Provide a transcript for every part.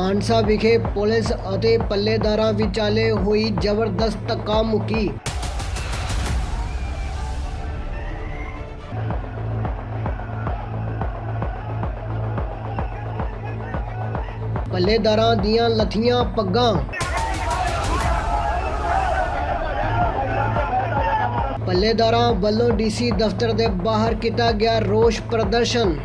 ਮਾਨਸਾ ਵਿਖੇ ਪੁਲਿਸ ਅਤੇ ਪੱਲੇਦਾਰਾਂ ਵਿਚਾਲੇ ਹੋਈ ਜ਼ਬਰਦਸਤ ਧੱਕਾ ਮੁੱਕੀ ਪੱਲੇਦਾਰਾਂ ਦੀਆਂ ਲੱਥੀਆਂ ਪੱਗਾਂ। ਪੱਲੇਦਾਰਾਂ ਵੱਲੋਂ ਡੀਸੀ ਦਫ਼ਤਰ ਦੇ ਬਾਹਰ ਕੀਤਾ ਗਿਆ ਰੋਸ ਪ੍ਰਦਰਸ਼ਨ।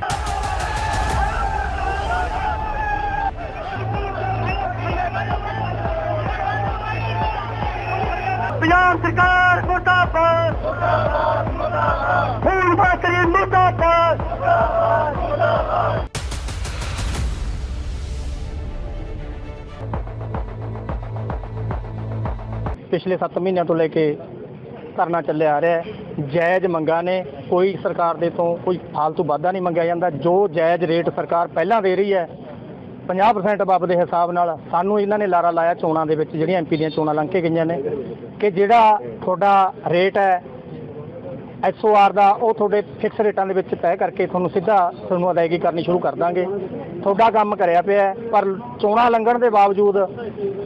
ਪਿਛਲੇ 7 ਮਹੀਨਿਆਂ ਤੋਂ ਲੈ ਕੇ ਧਰਨਾ ਚੱਲਿਆ ਆ ਰਿਹਾ ਹੈ। ਜਾਇਜ਼ ਮੰਗਾਂ ਨੇ, ਕੋਈ ਸਰਕਾਰ ਦੇ ਤੋਂ ਕੋਈ ਫालतू ਵਾਧਾ ਨਹੀਂ ਮੰਗਿਆ ਜਾਂਦਾ। ਜੋ ਜਾਇਜ਼ ਰੇਟ ਸਰਕਾਰ ਪਹਿਲਾਂ ਦੇ ਰਹੀ ਹੈ 50% ਅਬਵ ਦੇ ਹਿਸਾਬ ਨਾਲ ਸਾਨੂੰ ਇਹਨਾਂ ਨੇ ਲਾਰਾ ਲਾਇਆ ਚੋਣਾਂ ਦੇ ਵਿੱਚ, ਜਿਹੜੀਆਂ ਐਮਪੀ ਦੀਆਂ ਚੋਣਾਂ ਲੰਘ ਕੇ ਗਈਆਂ ਨੇ, ਕਿ ਜਿਹੜਾ ਤੁਹਾਡਾ ਰੇਟ ਹੈ ਐਸਓਆਰ ਦਾ ਉਹ ਤੁਹਾਡੇ ਫਿਕਸ ਰੇਟਾਂ ਦੇ ਵਿੱਚ ਤੈਅ ਕਰਕੇ ਤੁਹਾਨੂੰ ਸਿੱਧਾ ਤੁਹਾਨੂੰ ਅਦਾਇਗੀ ਕਰਨੀ ਸ਼ੁਰੂ ਕਰ ਦਾਂਗੇ। ਤੁਹਾਡਾ ਕੰਮ ਕਰਿਆ ਪਿਆ ਪਰ ਚੋਣਾਂ ਲੰਘਣ ਦੇ ਬਾਵਜੂਦ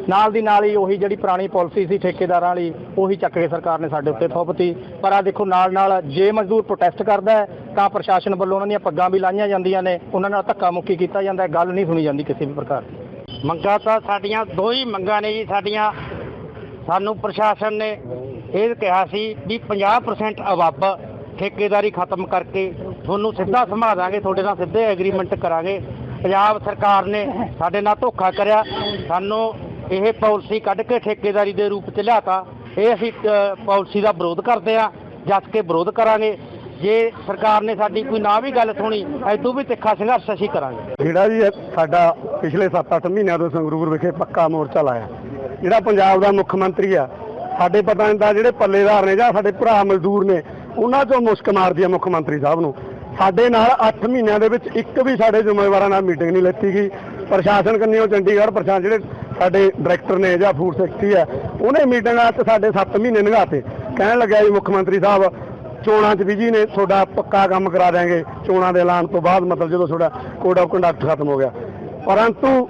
ਨਾਲ ਦੀ ਨਾਲ ਹੀ ਉਹੀ ਜਿਹੜੀ ਪੁਰਾਣੀ ਪਾਲਿਸੀ ਸੀ ਠੇਕੇਦਾਰਾਂ ਵਾਲੀ, ਉਹੀ ਚੱਕ ਕੇ ਸਰਕਾਰ ਨੇ ਸਾਡੇ ਉੱਤੇ ਥੋਪਤੀ ਪਰ ਆ ਦੇਖੋ ਨਾਲ ਨਾਲ ਜੇ ਮਜ਼ਦੂਰ ਪ੍ਰੋਟੈਸਟ ਕਰਦਾ ਹੈ, ਤਾਂ ਪ੍ਰਸ਼ਾਸਨ ਵੱਲੋਂ ਉਹਨਾਂ ਦੀਆਂ ਪੱਗਾਂ ਵੀ ਲਾਈਆਂ ਜਾਂਦੀਆਂ ਨੇ, ਉਹਨਾਂ ਨਾਲ ਧੱਕਾ ਮੁੱਕੀ ਕੀਤਾ ਜਾਂਦਾ ਹੈ, ਗੱਲ ਨਹੀਂ ਸੁਣੀ ਜਾਂਦੀ ਕਿਸੇ ਵੀ ਪ੍ਰਕਾਰ ਦੀ। ਮੰਗਾਂ ਤਾਂ ਸਾਡੀਆਂ, ਦੋ ਹੀ ਮੰਗਾਂ ਨੇ ਜੀ ਸਾਡੀਆਂ। ਸਾਨੂੰ ਪ੍ਰਸ਼ਾਸਨ ਨੇ ਇਹ ਕਿਹਾ ਸੀ ਵੀ 50% ਅਵੱਬ ਠੇਕੇਦਾਰੀ ਖਤਮ ਕਰਕੇ ਤੁਹਾਨੂੰ ਸਿੱਧਾ ਸਮਾ ਦਾਂਗੇ ਤੁਹਾਡੇ ਨਾਲ ਸਿੱਧੇ ਐਗਰੀਮੈਂਟ ਕਰਾਂਗੇ। ਪੰਜਾਬ ਸਰਕਾਰ ਨੇ ਸਾਡੇ ਨਾਲ ਧੋਖਾ ਕਰਿਆ। ਸਾਨੂੰ ਇਹ ਪਾਲਿਸੀ ਕੱਢ ਕੇ ਠੇਕੇਦਾਰੀ ਦੇ ਰੂਪ 'ਚ ਲਿਆਤਾ। ਇਹ ਅਸੀਂ ਅ, ਪਾਲਿਸੀ ਦਾ ਵਿਰੋਧ ਕਰਦੇ ਆ ਜੱਜ ਕੇ ਵਿਰੋਧ ਕਰਾਂਗੇ। ਜੇ ਸਰਕਾਰ ਨੇ ਸਾਡੀ ਕੋਈ ਨਾ ਵੀ ਗੱਲ ਸੁਣੀ ਐਦੋਂ ਵੀ ਤਿੱਖਾ ਸੰਘਰਸ਼ ਅਸੀਂ ਕਰਾਂਗੇ। ਜਿਹੜਾ ਜੀ ਸਾਡਾ ਪਿਛਲੇ 7-8 ਮਹੀਨਿਆਂ ਤੋਂ ਸੰਗਰੂਰ ਵਿਖੇ ਪੱਕਾ ਮੋਰਚਾ ਲਾਇਆ ਜਿਹੜਾ ਪੰਜਾਬ ਦਾ ਮੁੱਖ ਮੰਤਰੀ ਆ ਸਾਡੇ ਪਤਾ ਨਹੀਂ ਦਾ ਜਿਹੜੇ ਪੱਲੇਦਾਰ ਨੇ ਜਾਂ ਸਾਡੇ ਭਰਾ ਮਜ਼ਦੂਰ ਨੇ, ਉਹਨਾਂ ਚੋਂ ਮੁਸ਼ਕ ਮਾਰਦੀ ਹੈ ਮੁੱਖ ਮੰਤਰੀ ਸਾਹਿਬ ਨੂੰ। ਸਾਡੇ ਨਾਲ 8 ਮਹੀਨਿਆਂ ਦੇ ਵਿੱਚ ਇੱਕ ਵੀ ਸਾਡੇ ਜ਼ਿੰਮੇਵਾਰਾਂ ਨਾਲ ਮੀਟਿੰਗ ਨਹੀਂ ਲੈਤੀ ਗਈ। ਪ੍ਰਸ਼ਾਸਨ ਕੰਨਿਓ ਚੰਡੀਗੜ੍ਹ, ਪ੍ਰਸ਼ਾਸਨ ਜਿਹੜੇ ਸਾਡੇ ਡਾਇਰੈਕਟਰ ਨੇ ਜਾਂ ਫੂਡ ਸੈਕਟਰੀ ਹੈ ਉਹਨੇ ਮੀਟਿੰਗਾਂ 'ਚ ਸਾਡੇ 7 ਮਹੀਨੇ ਨਿਗਾਤੇ ਕਹਿਣ ਲੱਗਿਆ ਜੀ ਮੁੱਖ ਮੰਤਰੀ ਸਾਹਿਬ, ਚੋਣਾਂ 'ਚ ਬਿਜ਼ੀ ਨੇ, ਤੁਹਾਡਾ ਪੱਕਾ ਕੰਮ ਕਰਾ ਦਿਆਂਗੇ। ਚੋਣਾਂ ਦੇ ਐਲਾਨ ਤੋਂ ਬਾਅਦ ਮਤਲਬ ਜਦੋਂ ਤੁਹਾਡਾ ਕੋਡ ਆਫ ਕੰਡਕਟ ਖਤਮ ਹੋ ਗਿਆ। ਪਰੰਤੂ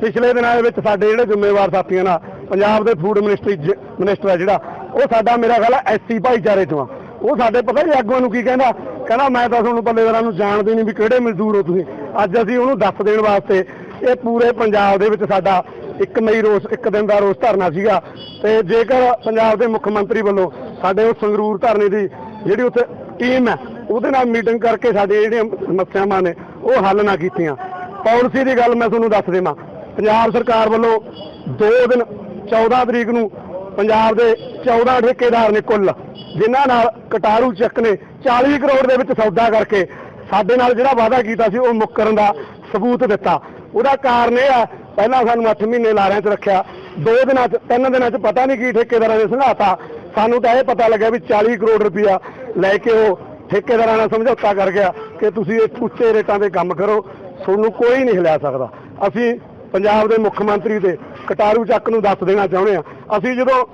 ਪਿਛਲੇ ਦਿਨਾਂ ਦੇ ਵਿੱਚ ਸਾਡੇ ਜਿਹੜੇ ਜ਼ਿੰਮੇਵਾਰ ਸਾਥੀਆਂ ਨਾਲ ਪੰਜਾਬ ਦੇ ਫੂਡ ਮਿਨਿਸਟਰੀ ਜ- ਮਿਨਿਸਟਰ ਹੈ ਜਿਹੜਾ, ਉਹ ਸਾਡਾ ਮੇਰਾ ਖਿਆਲ ਹੈ ਐਸਸੀ ਭਾਈਚਾਰੇ ਤੋਂ ਆ। ਉਹ ਸਾਡੇ ਪਤਾ ਜੀ ਆਗੂਆਂ ਨੂੰ ਕੀ ਕਹਿੰਦਾ? ਕਹਿੰਦਾ, ਮੈਂ ਤਾਂ ਤੁਹਾਨੂੰ ਪੱਲੇਦਾਰਾਂ ਨੂੰ ਜਾਣਦੇ ਨਹੀਂ ਵੀ ਕਿਹੜੇ ਮਜ਼ਦੂਰ ਹੋ ਤੁਸੀਂ। ਅੱਜ ਅਸੀਂ ਉਹਨੂੰ ਦੱਸ ਦੇਣ ਵਾਸਤੇ ਇਹ ਪੂਰੇ ਪੰਜਾਬ ਦੇ ਵਿੱਚ ਸਾਡਾ ਇੱਕ ਮਈ ਰੋਸ, ਇੱਕ ਦਿਨ ਦਾ ਰੋਸ ਧਰਨਾ ਸੀਗਾ। ਤੇ ਜੇਕਰ ਪੰਜਾਬ ਦੇ ਮੁੱਖ ਮੰਤਰੀ ਵੱਲੋਂ ਸਾਡੇ ਉਹ ਸੰਗਰੂਰ ਧਰਨੇ ਦੀ ਜਿਹੜੀ ਉੱਥੇ ਟੀਮ ਹੈ, ਉਹਦੇ ਨਾਲ ਮੀਟਿੰਗ ਕਰਕੇ ਸਾਡੇ ਜਿਹੜੀਆਂ ਸਮੱਸਿਆਵਾਂ ਨੇ, ਉਹ ਹੱਲ ਨਾ ਕੀਤੀਆਂ। ਪਾਲਿਸੀ ਦੀ ਗੱਲ ਮੈਂ ਤੁਹਾਨੂੰ ਦੱਸ ਦੇਵਾਂ। ਪੰਜਾਬ ਸਰਕਾਰ ਵੱਲੋਂ 2 ਦਿਨ 14 ਤਰੀਕ ਨੂੰ ਪੰਜਾਬ ਦੇ 14 ਠੇਕੇਦਾਰ ਨੇ ਕੁੱਲ, ਜਿਨ੍ਹਾਂ ਨਾਲ ਕਟਾਰੂ ਚੱਕ ਨੇ 40 ਕਰੋੜ ਦੇ ਵਿੱਚ ਸੌਦਾ ਕਰਕੇ ਸਾਡੇ ਨਾਲ ਜਿਹੜਾ ਵਾਅਦਾ ਕੀਤਾ ਸੀ, ਉਹ ਮੁੱਕਰਨ ਦਾ ਸਬੂਤ ਦਿੱਤਾ। ਉਹਦਾ ਕਾਰਨ ਇਹ ਆ, ਪਹਿਲਾਂ ਸਾਨੂੰ 8 ਮਹੀਨੇ ਲਾਰਿਆਂ 'ਚ ਰੱਖਿਆ, ਦੋ ਦਿਨਾਂ 'ਚ, ਤਿੰਨ ਦਿਨਾਂ 'ਚ ਪਤਾ ਨਹੀਂ ਕੀ ਠੇਕੇਦਾਰਾਂ ਨੇ ਸੰਘਾਤਾ ਸਾਨੂੰ ਤਾਂ ਇਹ ਪਤਾ ਲੱਗਿਆ ਵੀ 40 ਕਰੋੜ ਰੁਪਇਆ ਲੈ ਕੇ ਉਹ ਠੇਕੇਦਾਰਾਂ ਨਾਲ ਸਮਝੌਤਾ ਕਰ ਗਿਆ ਕਿ ਤੁਸੀਂ ਇਹ ਉੱਚੇ ਰੇਟਾਂ ਤੇ ਕੰਮ ਕਰੋ, ਤੁਹਾਨੂੰ ਕੋਈ ਨਹੀਂ ਹਿਲਾ ਸਕਦਾ। ਅਸੀਂ ਪੰਜਾਬ ਦੇ ਮੁੱਖ ਮੰਤਰੀ ਤੇ ਕਟਾਰੂ ਚੱਕ ਨੂੰ ਦੱਸ ਦੇਣਾ ਚਾਹੁੰਦੇ ਆ। ਅਸੀਂ ਜਦੋਂ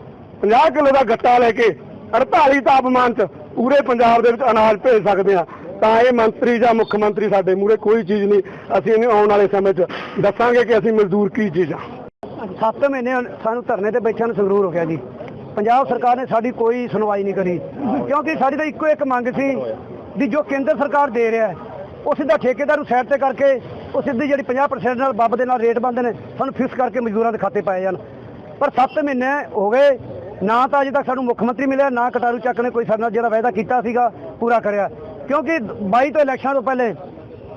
50 ਕਿਲੋ ਦਾ ਗੱਟਾ ਲੈ ਕੇ 48 ਤਾਪਮਾਨ 'ਚ ਪੂਰੇ ਪੰਜਾਬ ਦੇ ਵਿੱਚ ਅਨਾਜ ਭੇਜ ਸਕਦੇ ਆ ਤਾਂ ਇਹ ਮੰਤਰੀ ਜਾਂ ਮੁੱਖ ਮੰਤਰੀ ਸਾਡੇ ਮੂਰੇ ਕੋਈ ਚੀਜ਼ ਨਹੀਂ ਅਸੀਂ ਇਹਨੂੰ ਆਉਣ ਵਾਲੇ ਸਮੇਂ 'ਚ ਦੱਸਾਂਗੇ ਕਿ ਅਸੀਂ ਮਜ਼ਦੂਰ ਕੀ ਚੀਜ਼ ਆ। 7 ਮਹੀਨੇ ਸਾਨੂੰ ਧਰਨੇ ਤੇ ਬੈਠਿਆਂ ਨੂੰ ਸੰਗਰੂਰ ਹੋ ਗਿਆ ਜੀ। ਪੰਜਾਬ ਸਰਕਾਰ ਨੇ ਸਾਡੀ ਕੋਈ ਸੁਣਵਾਈ ਨਹੀਂ ਕਰੀ ਕਿਉਂਕਿ ਸਾਡੀ ਤਾਂ ਇੱਕੋ ਇੱਕ ਮੰਗ ਸੀ ਵੀ ਜੋ ਕੇਂਦਰ ਸਰਕਾਰ ਦੇ ਰਿਹਾ ਹੈ, ਉਹ ਸਿੱਧਾ ਠੇਕੇਦਾਰ ਨੂੰ ਸਾਈਡ ਤੇ ਕਰਕੇ ਉਹ ਸਿੱਧੀ ਜਿਹੜੀ 50% ਨਾਲ ਬੱਬ ਦੇ ਨਾਲ ਰੇਟ ਬੰਦੇ ਨੇ, ਸਾਨੂੰ ਫਿਕਸ ਕਰਕੇ ਮਜ਼ਦੂਰਾਂ ਦੇ ਖਾਤੇ ਪਾਏ ਜਾਣ। ਪਰ 7 ਮਹੀਨੇ ਹੋ ਗਏ, ਨਾ ਤਾਂ ਅਜੇ ਤੱਕ ਸਾਨੂੰ ਮੁੱਖ ਮੰਤਰੀ ਮਿਲਿਆ, ਨਾ ਕਟਾਰੂ ਚੱਕ ਨੇ ਕੋਈ ਸਾਡੇ ਨਾਲ ਜਿਹੜਾ ਵਾਅਦਾ ਕੀਤਾ ਸੀਗਾ, ਪੂਰਾ ਕਰਿਆ। ਕਿਉਂਕਿ 22 ਤੋਂ ਇਲੈਕਸ਼ਨ ਤੋਂ ਪਹਿਲੇ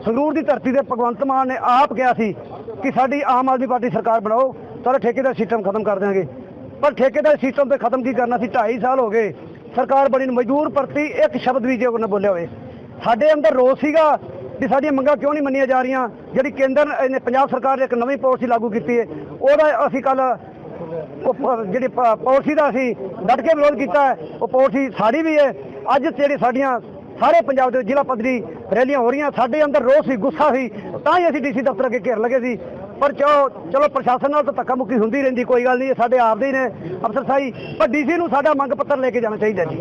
ਸੰਗਰੂਰ ਦੀ ਧਰਤੀ ਤੇ ਭਗਵੰਤ ਮਾਨ ਨੇ ਆਪ ਕਿਹਾ ਸੀ ਕਿ ਸਾਡੀ ਆਮ ਆਦਮੀ ਪਾਰਟੀ ਸਰਕਾਰ ਬਣਾਓ, ਤਾਂ ਠੇਕੇਦਾਰ ਸਿਸਟਮ ਖਤਮ ਕਰ ਦਿਆਂਗੇ। ਪਰ ਠੇਕੇਦਾਰ ਸਿਸਟਮ ਤੇ ਖਤਮ ਕੀ ਕਰਨਾ ਸੀ? 2.5 ਸਾਲ ਹੋ ਗਏ, ਸਰਕਾਰ ਬਣੀ ਨੂੰ ਮਜ਼ਦੂਰ ਪ੍ਰਤੀ ਇੱਕ ਸ਼ਬਦ ਵੀ ਜੇ ਉਹਨੇ ਬੋਲਿਆ ਹੋਵੇ। ਸਾਡੇ ਅੰਦਰ ਰੋਸ ਸੀਗਾ ਵੀ ਸਾਡੀਆਂ ਮੰਗਾਂ ਕਿਉਂ ਨਹੀਂ ਮੰਨੀਆਂ ਜਾ ਰਹੀਆਂ? ਜਿਹੜੀ ਕੇਂਦਰ ਨੇ ਪੰਜਾਬ ਸਰਕਾਰ ਨੇ ਇੱਕ ਨਵੀਂ ਪਾਲਿਸੀ ਲਾਗੂ ਕੀਤੀ ਹੈ, ਉਹਦਾ ਅਸੀਂ ਕੱਲ ਉਹ ਜਿਹੜੀ ਪ- ਪਾਲਿਸੀ ਦਾ ਅਸੀਂ ਡਟ ਕੇ ਵਿਰੋਧ ਕੀਤਾ ਹੈ, ਉਹ ਪਾਲਿਸੀ ਸਾਡੀ ਵੀ ਹੈ। ਅੱਜ ਜਿਹੜੀ ਸਾਡੀਆਂ ਸਾਰੇ ਪੰਜਾਬ ਦੇ ਜ਼ਿਲ੍ਹਾ ਪੱਧਰੀ ਰੈਲੀਆਂ ਹੋ ਰਹੀਆਂ, ਸਾਡੇ ਅੰਦਰ ਰੋਸ ਸੀ, ਗੁੱਸਾ ਸੀ, ਤਾਂ ਹੀ ਅਸੀਂ ਡੀਸੀ ਦਫ਼ਤਰ ਅੱਗੇ ਘੇਰ ਲਗੇ ਸੀ। ਪਰ ਚਲੋ ਚਲੋ ਪ੍ਰਸ਼ਾਸਨ ਨਾਲ ਤਾਂ ਧੱਕਾ ਮੁੱਕੀ ਹੁੰਦੀ ਰਹਿੰਦੀ, ਕੋਈ ਗੱਲ ਨਹੀਂ ਸਾਡੇ ਆਪਦੇ ਹੀ ਨੇ। ਅਫਸਰ ਸਾਈ ਪਰ ਡੀਸੀ ਨੂੰ ਸਾਡਾ ਮੰਗ ਪੱਤਰ ਲੈ ਕੇ ਜਾਣਾ ਚਾਹੀਦਾ ਜੀ।